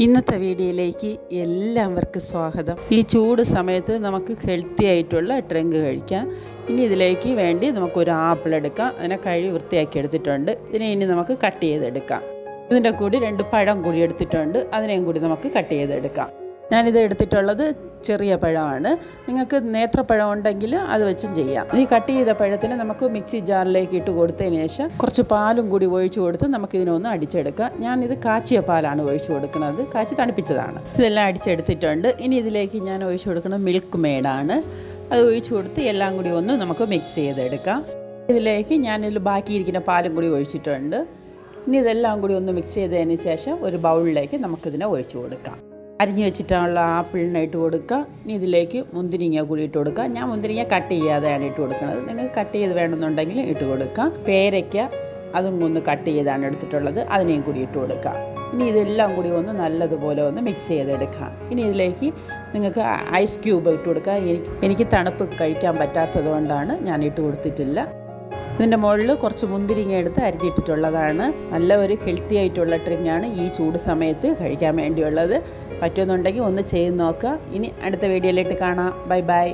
ഇന്നത്തെ വീഡിയോയിലേക്ക് എല്ലാവർക്കും സ്വാഗതം. ഈ ചൂട് സമയത്ത് നമുക്ക് ഹെൽത്തി ആയിട്ടുള്ള ഡ്രിങ്ക് കഴിക്കാം. ഇനി ഇതിലേക്ക് വേണ്ടി നമുക്കൊരു ആപ്പിൾ എടുക്കാം. അതിനെ കഴുകി വൃത്തിയാക്കി എടുത്തിട്ടുണ്ട്. ഇതിനെ ഇനി നമുക്ക് കട്ട് ചെയ്തെടുക്കാം. ഇതിന്റെ കൂടി രണ്ട് പഴം കൂടി എടുത്തിട്ടുണ്ട്. അതിനെയും കൂടി നമുക്ക് കട്ട് ചെയ്തെടുക്കാം. ഞാനിത് എടുത്തിട്ടുള്ളത് ചെറിയ പഴമാണ്. നിങ്ങൾക്ക് നേത്രപ്പഴം ഉണ്ടെങ്കിൽ അത് വെച്ചും ചെയ്യാം. ഈ കട്ട് ചെയ്ത പഴത്തിന് നമുക്ക് മിക്സി ജാറിലേക്ക് ഇട്ട് കൊടുത്തതിന് ശേഷം കുറച്ച് പാലും കൂടി ഒഴിച്ചു കൊടുത്ത് നമുക്ക് ഇതിനൊന്ന് അടിച്ചെടുക്കാം. ഞാനിത് കാച്ചിയ പാലാണ് ഒഴിച്ചു കൊടുക്കുന്നത്. കാച്ചി തണുപ്പിച്ചതാണ്. ഇതെല്ലാം അടിച്ചെടുത്തിട്ടുണ്ട്. ഇനി ഇതിലേക്ക് ഞാൻ ഒഴിച്ചു കൊടുക്കുന്നത് മിൽക്ക് മെയ്ഡാണ് അത് ഒഴിച്ചു കൊടുത്ത് എല്ലാം കൂടി ഒന്ന് നമുക്ക് മിക്സ് ചെയ്തെടുക്കാം. ഇതിലേക്ക് ഞാനിതിൽ ബാക്കിയിരിക്കുന്ന പാലും കൂടി ഒഴിച്ചിട്ടുണ്ട്. ഇനി ഇതെല്ലാം കൂടി ഒന്ന് മിക്സ് ചെയ്തതിന് ശേഷം ഒരു ബൗളിലേക്ക് നമുക്കിതിനെ ഒഴിച്ചു കൊടുക്കാം. അരിഞ്ഞു വെച്ചിട്ടുള്ള ആപ്പിളിനെ ഇട്ട് കൊടുക്കുക. ഇനി ഇതിലേക്ക് മുന്തിരിങ്ങ കൂടി ഇട്ട് കൊടുക്കുക. ഞാൻ മുന്തിരിങ്ങ കട്ട് ചെയ്യാതെയാണ് ഇട്ട് കൊടുക്കുന്നത്. നിങ്ങൾക്ക് കട്ട് ചെയ്ത് വേണമെന്നുണ്ടെങ്കിൽ ഇട്ട് കൊടുക്കുക. പേരയ്ക്ക അതും ഒന്ന് കട്ട് ചെയ്താണ് എടുത്തിട്ടുള്ളത്. അതിനെയും കൂടി ഇട്ട് കൊടുക്കുക. ഇനി ഇതെല്ലാം കൂടി ഒന്ന് നല്ലതുപോലെ ഒന്ന് മിക്സ് ചെയ്തെടുക്കാം ഇനി ഇതിലേക്ക് നിങ്ങൾക്ക് ഐസ് ക്യൂബ് ഇട്ട് കൊടുക്കുക. എനിക്ക് എനിക്ക് തണുപ്പ് കഴിക്കാൻ പറ്റാത്തത് കൊണ്ടാണ് ഞാൻ ഇട്ട് കൊടുത്തിട്ടില്ല. ഇതിന്റെ മുകളിൽ കുറച്ച് മുന്തിരിങ്ങ എടുത്ത് അരിഞ്ഞിട്ടിട്ടുള്ളതാണ്. നല്ല ഒരു ഹെൽത്തി ആയിട്ടുള്ള ഡ്രിങ്കാണ് ഈ ചൂട് സമയത്ത് കഴിക്കാൻ വേണ്ടിയുള്ളത്. പറ്റുമെന്നുണ്ടെങ്കിൽ ഒന്ന് ചെയ്ത് നോക്കുക. ഇനി അടുത്ത വീഡിയോയിലിട്ട് കാണാം. Bye bye